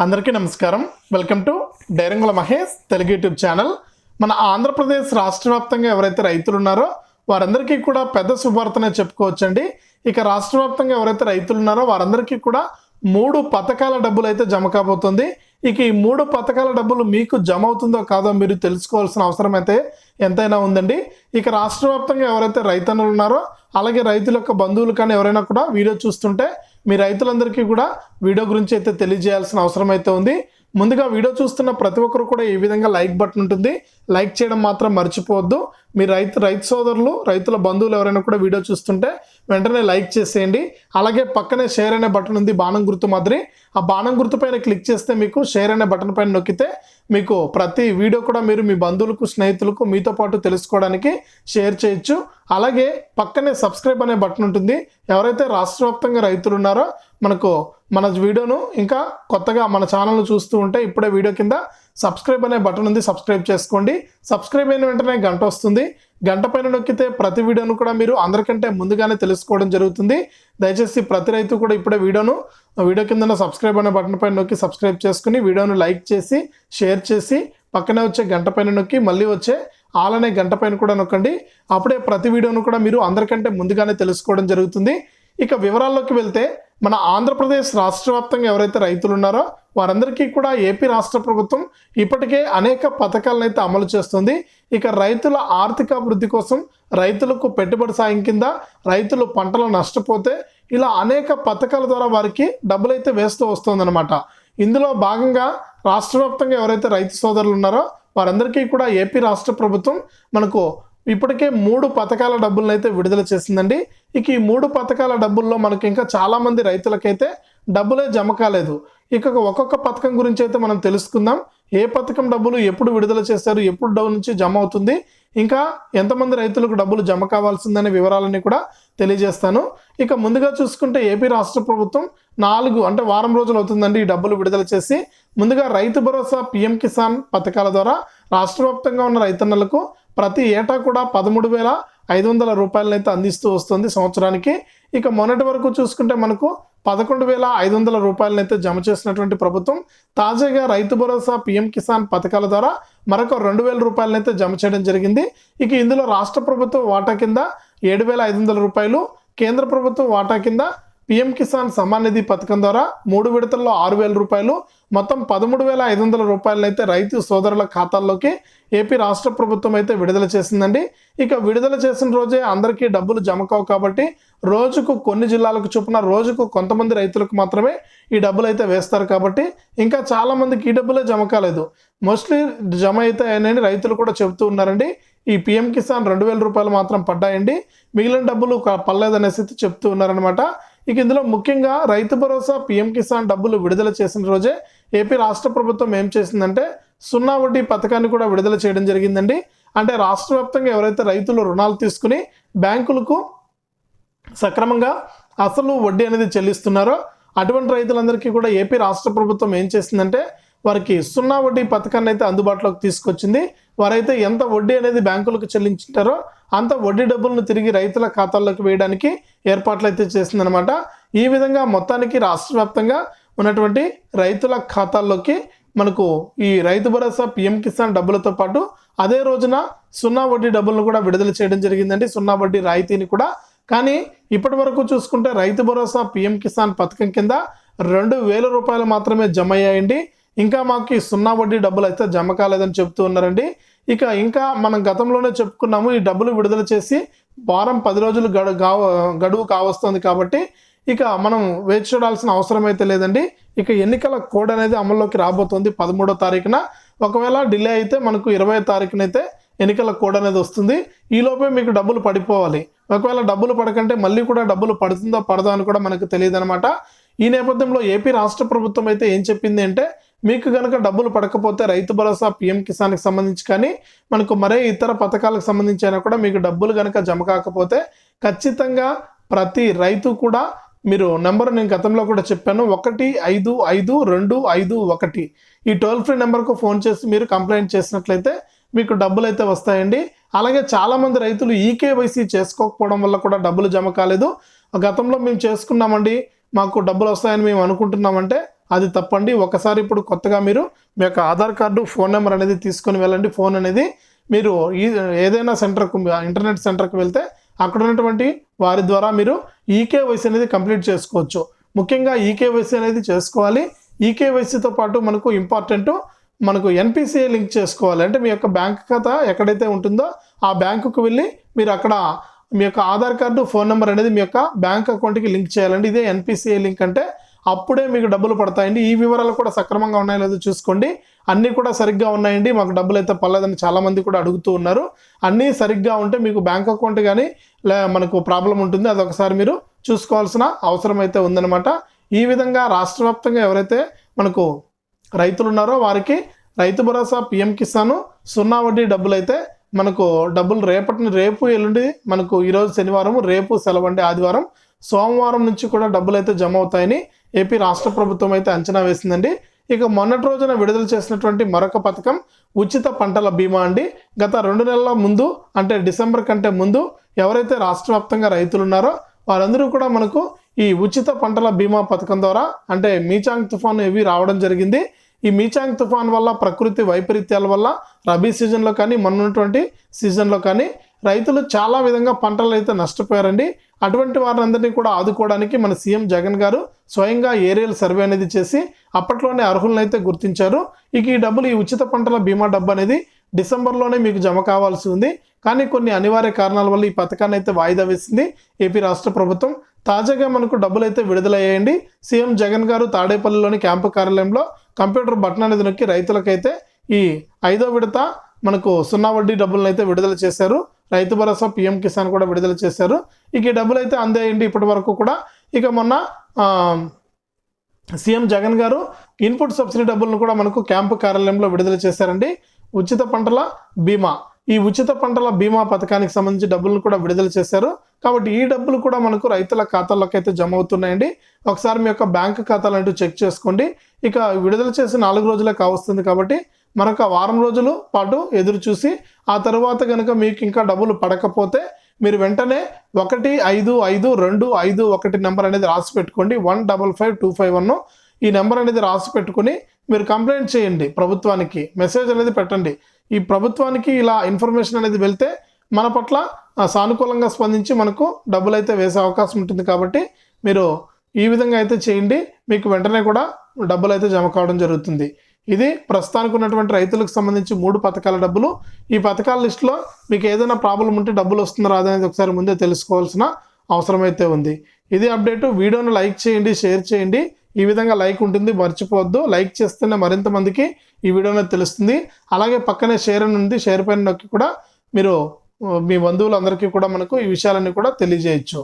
అందరికీ నమస్కారం. Welcome to డైరంగుల మహేష్ తెలుగు యూట్యూబ్ ఛానల్. మన ఆంధ్రప్రదేశ్ రాష్ట్ర వ్యాప్తంగా ఎవరైతే రైతులు ఉన్నారో వారందరికీ కూడా పెద్ద శుభార్తనే చెప్పుకోవచ్చండి. ఇక రాష్ట్ర వ్యాప్తంగా ఎవరైతే రైతులు ఉన్నారో వారందరికీ కూడా మూడు పథకాల డబ్బులు అయితే జమ కాబోతుంది. ఇక ఈ మూడు పథకాల డబ్బులు మీకు జమ అవుతుందో కాదో మీరు తెలుసుకోవాల్సిన అవసరం అయితే ఎంతైనా ఉందండి. ఇక రాష్ట్ర వ్యాప్తంగా ఎవరైతే రైతన్నులు ఉన్నారో అలాగే రైతుల యొక్క బంధువులు కానీ ఎవరైనా కూడా వీడియో చూస్తుంటే మీ రైతులందరికీ కూడా వీడియో గురించి అయితే తెలియజేయాల్సిన అవసరం అయితే ఉంది. ముందుగా వీడియో చూస్తున్న ప్రతి ఒక్కరు కూడా ఈ విధంగా లైక్ బటన్ ఉంటుంది. లైక్ చేయడం మాత్రం మర్చిపోవద్దు. మీ రైతు రైతు సోదరులు రైతుల బంధువులు ఎవరైనా కూడా వీడియో చూస్తుంటే వెంటనే లైక్ చేసేయండి. అలాగే పక్కనే షేర్ అనే బటన్ ఉంది బాణం గుర్తు మాదిరి. ఆ బాణం గుర్తు పైన క్లిక్ చేస్తే మీకు షేర్ అనే బటన్ పైన నొక్కితే మీకు ప్రతి వీడియో కూడా మీరు మీ బంధువులకు స్నేహితులకు మీతో పాటు తెలుసుకోవడానికి షేర్ చేయొచ్చు. అలాగే పక్కనే సబ్స్క్రైబ్ అనే బటన్ ఉంటుంది. ఎవరైతే రాష్ట్ర వ్యాప్తంగా రైతులు ఉన్నారో మనకు మన వీడియోను ఇంకా కొత్తగా మన ఛానల్ను చూస్తూ ఉంటే ఇప్పుడే వీడియో కింద సబ్స్క్రైబ్ అనే బటన్ ఉంది సబ్స్క్రైబ్ చేసుకోండి. సబ్స్క్రైబ్ అయిన వెంటనే గంట వస్తుంది. గంట పైన నొక్కితే ప్రతి వీడియోను కూడా మీరు అందరికంటే ముందుగానే తెలుసుకోవడం జరుగుతుంది. దయచేసి ప్రతి రైతు కూడా ఇప్పుడే వీడియోను వీడియో కింద సబ్స్క్రైబ్ అనే బటన్ పైన నొక్కి సబ్స్క్రైబ్ చేసుకుని వీడియోను లైక్ చేసి షేర్ చేసి పక్కనే వచ్చే గంట పైన నొక్కి మళ్ళీ వచ్చే ఆల్ అనే గంట పైన కూడా నొక్కండి. అప్పుడే ప్రతి వీడియోను కూడా మీరు అందరికంటే ముందుగానే తెలుసుకోవడం జరుగుతుంది. ఇక వివరాల్లోకి వెళ్తే మన ఆంధ్రప్రదేశ్ రాష్ట్ర వ్యాప్తంగా ఎవరైతే రైతులు ఉన్నారో వారందరికీ కూడా ఏపీ రాష్ట్ర ప్రభుత్వం ఇప్పటికే అనేక పథకాలను అయితే అమలు చేస్తుంది. ఇక రైతుల ఆర్థిక అభివృద్ధి కోసం రైతులకు పెట్టుబడి సాయం కింద రైతులు పంటలు నష్టపోతే ఇలా అనేక పథకాల ద్వారా వారికి డబ్బులు అయితే వేస్తూ వస్తుందన్నమాట. ఇందులో భాగంగా రాష్ట్ర వ్యాప్తంగా ఎవరైతే రైతు సోదరులు ఉన్నారో వారందరికీ కూడా ఏపీ రాష్ట్ర ప్రభుత్వం మనకు ఇప్పటికే మూడు పథకాల డబ్బులను అయితే విడుదల చేసిందండి. ఇక ఈ మూడు పథకాల డబ్బుల్లో మనకి ఇంకా చాలామంది రైతులకైతే డబ్బులే జమ కాలేదు. ఇక ఒక్కొక్క పథకం గురించి అయితే మనం తెలుసుకుందాం. ఏ పథకం డబ్బులు ఎప్పుడు విడుదల చేస్తారు ఎప్పుడు డబ్బు నుంచి జమ అవుతుంది? ఇంకా ఎంతమంది రైతులకు డబ్బులు జమ కావాల్సిందనే వివరాలన్నీ కూడా తెలియజేస్తాను. ఇక ముందుగా చూసుకుంటే ఏపీ రాష్ట్ర ప్రభుత్వం నాలుగు అంటే వారం రోజులు అవుతుందండి ఈ డబ్బులు విడుదల చేసి. ముందుగా రైతు భరోసా పిఎం కిసాన్ పథకాల ద్వారా రాష్ట్ర వ్యాప్తంగా ఉన్న రైతన్నలకు ప్రతి ఏటా కూడా పదమూడు వేల ఐదు వందల రూపాయలను అయితే అందిస్తూ వస్తుంది సంవత్సరానికి. ఇక మొన్నటి వరకు చూసుకుంటే మనకు పదకొండు వేల ఐదు వందల రూపాయలను అయితే జమ చేసినటువంటి ప్రభుత్వం తాజాగా రైతు భరోసా పిఎం కిసాన్ పథకాల ద్వారా మరొక రెండు వేల రూపాయలను అయితే జమ చేయడం జరిగింది. ఇక ఇందులో రాష్ట్ర ప్రభుత్వం వాటా కింద ఏడు వేల ఐదు వందల రూపాయలు కేంద్ర ప్రభుత్వం వాటా కింద పిఎం కిసాన్ సమ్మాన్ నిధి పథకం ద్వారా మూడు విడతల్లో ఆరు వేల రూపాయలు మొత్తం పదమూడు వేల ఐదు వందల రూపాయలను అయితే రైతు సోదరుల ఖాతాల్లోకి ఏపీ రాష్ట్ర ప్రభుత్వం అయితే విడుదల చేసిందండి. ఇక విడుదల చేసిన రోజే అందరికీ డబ్బులు జమ కావు కాబట్టి రోజుకు కొన్ని జిల్లాలకు చొప్పున రోజుకు కొంతమంది రైతులకు మాత్రమే ఈ డబ్బులు అయితే వేస్తారు కాబట్టి ఇంకా చాలామందికి ఈ డబ్బులే జమ కాలేదు. మోస్ట్లీ జమ అయితే అయినాయని రైతులు కూడా చెబుతూ ఉన్నారండి. ఈ పిఎం కిసాన్ రెండు వేల రూపాయలు మాత్రం పడ్డాయండి. మిగిలిన డబ్బులు క- స్థితి చెప్తూ ఉన్నారనమాట ఇక ఇందులో ముఖ్యంగా రైతు భరోసా పిఎం కిసాన్ డబ్బులు విడుదల చేసిన రోజే ఏపీ రాష్ట్ర ప్రభుత్వం ఏం చేసిందంటే సున్నా వడ్డీ పథకాన్ని కూడా విడుదల చేయడం జరిగిందండి. అంటే రాష్ట్ర వ్యాప్తంగా ఎవరైతే రైతులు రుణాలు తీసుకుని బ్యాంకులకు సక్రమంగా అసలు వడ్డీ అనేది చెల్లిస్తున్నారో అటువంటి రైతులందరికీ కూడా ఏపీ రాష్ట్ర ప్రభుత్వం ఏం చేసిందంటే వారికి సున్నా వడ్డీ పథకాన్ని అయితే అందుబాటులోకి తీసుకొచ్చింది. వారైతే ఎంత వడ్డీ అనేది బ్యాంకులకు చెల్లించుంటారో అంత వడ్డీ డబ్బులను తిరిగి రైతుల ఖాతాల్లోకి వేయడానికి ఏర్పాట్లు అయితే చేసిందనమాట ఈ విధంగా మొత్తానికి రాష్ట్ర వ్యాప్తంగా ఉన్నటువంటి రైతుల ఖాతాల్లోకి మనకు ఈ రైతు భరోసా పిఎం కిసాన్ డబ్బులతో పాటు అదే రోజున సున్నా వడ్డీ డబ్బులను కూడా విడుదల చేయడం జరిగిందండి. సున్నా వడ్డీ రాయితీని కూడా. కానీ ఇప్పటి వరకు చూసుకుంటే రైతు భరోసా పిఎం కిసాన్ పథకం కింద రెండు వేల రూపాయలు మాత్రమే జమ అయ్యాయండి. ఇంకా మాకు ఈ సున్నా వడ్డీ డబ్బులు అయితే జమ కాలేదని చెప్తూ ఉన్నారండి. ఇక ఇంకా మనం గతంలోనే చెప్పుకున్నాము ఈ డబ్బులు విడుదల చేసి వారం పది రోజులు గడు గడువు కావస్తుంది కాబట్టి ఇక మనం వేచి చూడాల్సిన అవసరం అయితే లేదండి. ఇక ఎన్నికల కోడ్ అనేది అమల్లోకి రాబోతుంది పదమూడో తారీఖున. ఒకవేళ డిలే అయితే మనకు ఇరవై తారీఖునైతే ఎన్నికల కోడ్ అనేది వస్తుంది. ఈలోపే మీకు డబ్బులు పడిపోవాలి. ఒకవేళ డబ్బులు పడకంటే మళ్ళీ కూడా డబ్బులు పడుతుందో పడదో అని కూడా మనకు తెలియదు అనమాట ఈ నేపథ్యంలో ఏపీ రాష్ట్ర ప్రభుత్వం అయితే ఏం చెప్పింది అంటే మీకు కనుక డబ్బులు పడకపోతే రైతు భరోసా పిఎం కిసాన్కి సంబంధించి కానీ మనకు మరే ఇతర పథకాలకు సంబంధించి అయినా కూడా మీకు డబ్బులు కనుక జమ కాకపోతే ఖచ్చితంగా ప్రతి రైతు కూడా మీరు నెంబర్ నేను గతంలో కూడా చెప్పాను ఒకటి ఐదు ఐదు రెండు ఐదు ఒకటి. ఈ టోల్ ఫ్రీ నెంబర్కు ఫోన్ చేసి మీరు కంప్లైంట్ చేసినట్లయితే మీకు డబ్బులు అయితే వస్తాయండి. అలాగే చాలామంది రైతులు ఈకేవైసీ చేసుకోకపోవడం వల్ల కూడా డబ్బులు జమ కాలేదు. గతంలో మేము చేసుకున్నామండి మాకు డబ్బులు వస్తాయని మేము అనుకుంటున్నామంటే అది తప్పండి. ఒకసారి ఇప్పుడు కొత్తగా మీరు మీ యొక్క ఆధార్ కార్డు ఫోన్ నెంబర్ అనేది తీసుకొని వెళ్ళండి. ఫోన్ అనేది మీరు ఈ ఏదైనా సెంటర్కు ఇంటర్నెట్ సెంటర్కి వెళ్తే అక్కడ ఉన్నటువంటి వారి ద్వారా మీరు ఈకేవైసీ అనేది కంప్లీట్ చేసుకోవచ్చు. ముఖ్యంగా ఈకేవైసీ అనేది చేసుకోవాలి. ఈకేవైసీతో పాటు మనకు ఇంపార్టెంట్ మనకు ఎన్పిసిఐ లింక్ చేసుకోవాలి. అంటే మీ యొక్క బ్యాంక్ ఖాతా ఎక్కడైతే ఉంటుందో ఆ బ్యాంకుకు వెళ్ళి మీరు అక్కడ మీ యొక్క ఆధార్ కార్డు ఫోన్ నెంబర్ అనేది మీ యొక్క బ్యాంక్ అకౌంట్కి లింక్ చేయాలండి. ఇదే ఎన్పిసిఐ లింక్ అంటే అప్పుడే మీకు డబ్బులు పడతాయండి. ఈ వివరాలు కూడా సక్రమంగా ఉన్నాయో లేదో చూసుకోండి. అన్నీ కూడా సరిగ్గా ఉన్నాయండి. మాకు డబ్బులు అయితే పర్లేదని చాలామంది కూడా అడుగుతూ ఉన్నారు. అన్నీ సరిగ్గా ఉంటే మీకు బ్యాంక్ అకౌంట్ కానీ లే మనకు ప్రాబ్లం ఉంటుంది. అది ఒకసారి మీరు చూసుకోవాల్సిన అవసరం అయితే ఉందన్నమాట. ఈ విధంగా రాష్ట్ర వ్యాప్తంగా ఎవరైతే మనకు రైతులు ఉన్నారో వారికి రైతు భరోసా పిఎం కిసాను సున్నా వడ్డీ డబ్బులు అయితే మనకు డబ్బులు రేపటిని రేపు ఎల్లుండి మనకు ఈరోజు శనివారం రేపు సెలవండి ఆదివారం. సోమవారం నుంచి కూడా డబ్బులు అయితే జమ అవుతాయని ఏపీ రాష్ట్ర ప్రభుత్వం అయితే అంచనా వేసిందండి. ఇక మొన్నటి రోజున విడుదల చేసినటువంటి మరొక పథకం ఉచిత పంటల బీమా అండి. గత రెండు నెలల ముందు అంటే డిసెంబర్ కంటే ముందు ఎవరైతే రాష్ట్ర వ్యాప్తంగా రైతులు ఉన్నారో వారందరూ కూడా మనకు ఈ ఉచిత పంటల బీమా పథకం ద్వారా అంటే మీచాంగ్ తుఫాను ఇవి రావడం జరిగింది. ఈ మీచాంగ్ తుఫాన్ వల్ల ప్రకృతి వైపరీత్యాల వల్ల రబీ సీజన్లో కానీ మొన్నటువంటి సీజన్లో కానీ రైతులు చాలా విధంగా పంటలు అయితే నష్టపోయారండి. అటువంటి వారందరినీ కూడా ఆదుకోవడానికి మన సీఎం జగన్ గారు స్వయంగా ఏరియల్ సర్వే అనేది చేసి అప్పట్లోనే అర్హులను అయితే గుర్తించారు. ఇక ఈ డబ్బులు ఈ ఉచిత పంటల బీమా డబ్బు అనేది డిసెంబర్లోనే మీకు జమ కావాల్సి ఉంది. కానీ కొన్ని అనివార్య కారణాల వల్ల ఈ పథకాన్ని అయితే వాయిదా వేసింది ఏపీ రాష్ట్ర ప్రభుత్వం. తాజాగా మనకు డబ్బులు అయితే విడుదలయ్యాయండి. సీఎం జగన్ గారు తాడేపల్లిలోని క్యాంపు కార్యాలయంలో కంప్యూటర్ బటన్ అనేది నొక్కి రైతులకైతే ఈ ఐదో విడత మనకు సున్నా వడ్డీ డబ్బులను అయితే విడుదల చేశారు. రైతు భరోసా పిఎం కిసాన్ కూడా విడుదల చేశారు. ఇక ఈ డబ్బులు అయితే అందేయండి ఇప్పటి వరకు కూడా. ఇక మొన్న సీఎం జగన్ గారు ఇన్పుట్ సబ్సిడీ డబ్బులను కూడా మనకు క్యాంపు కార్యాలయంలో విడుదల చేశారండి. ఉచిత పంటల బీమా. ఈ ఉచిత పంటల బీమా పథకానికి సంబంధించి డబ్బులను కూడా విడుదల చేశారు. కాబట్టి ఈ డబ్బులు కూడా మనకు రైతుల ఖాతాల్లోకి అయితే జమ అవుతున్నాయండి. ఒకసారి మీ యొక్క బ్యాంక్ ఖాతాలు అంటూ చెక్ చేసుకోండి. ఇక విడుదల చేసి నాలుగు రోజులే కావస్తుంది కాబట్టి మరొక వారం రోజులు పాటు ఎదురు చూసి ఆ తర్వాత కనుక మీకు ఇంకా డబ్బులు పడకపోతే మీరు వెంటనే ఒకటి ఐదు ఐదు రెండు ఐదు ఒకటి నెంబర్ అనేది రాసి పెట్టుకోండి. One double five two five one ఈ నెంబర్ అనేది రాసి పెట్టుకుని మీరు కంప్లైంట్ చేయండి ప్రభుత్వానికి. మెసేజ్ అనేది పెట్టండి. ఈ ప్రభుత్వానికి ఇలా ఇన్ఫర్మేషన్ అనేది వెళ్తే మన పట్ల సానుకూలంగా స్పందించి మనకు డబ్బులు అయితే వేసే అవకాశం ఉంటుంది కాబట్టి మీరు ఈ విధంగా అయితే చేయండి. మీకు వెంటనే కూడా డబ్బులు అయితే జమ కావడం జరుగుతుంది. ఇది ప్రస్తుతానికి ఉన్నటువంటి రైతులకు సంబంధించి మూడు పథకాల డబ్బులు. ఈ పథకాల లిస్టులో మీకు ఏదైనా ప్రాబ్లం ఉంటే డబ్బులు వస్తుందో అనేది ఒకసారి ముందే తెలుసుకోవాల్సిన అవసరం అయితే ఉంది. ఇది అప్డేట్. వీడియోను లైక్ చేయండి షేర్ చేయండి. ఈ విధంగా లైక్ ఉంటుంది మర్చిపోవద్దు. లైక్ చేస్తేనే మరింత మందికి ఈ వీడియో అనేది తెలుస్తుంది. అలాగే పక్కనే షేర్ అని ఉంది. షేర్ పైన నొక్కి కూడా మీరు మీ బంధువులందరికీ కూడా మనకు ఈ విషయాలన్నీ కూడా తెలియజేయచ్చు.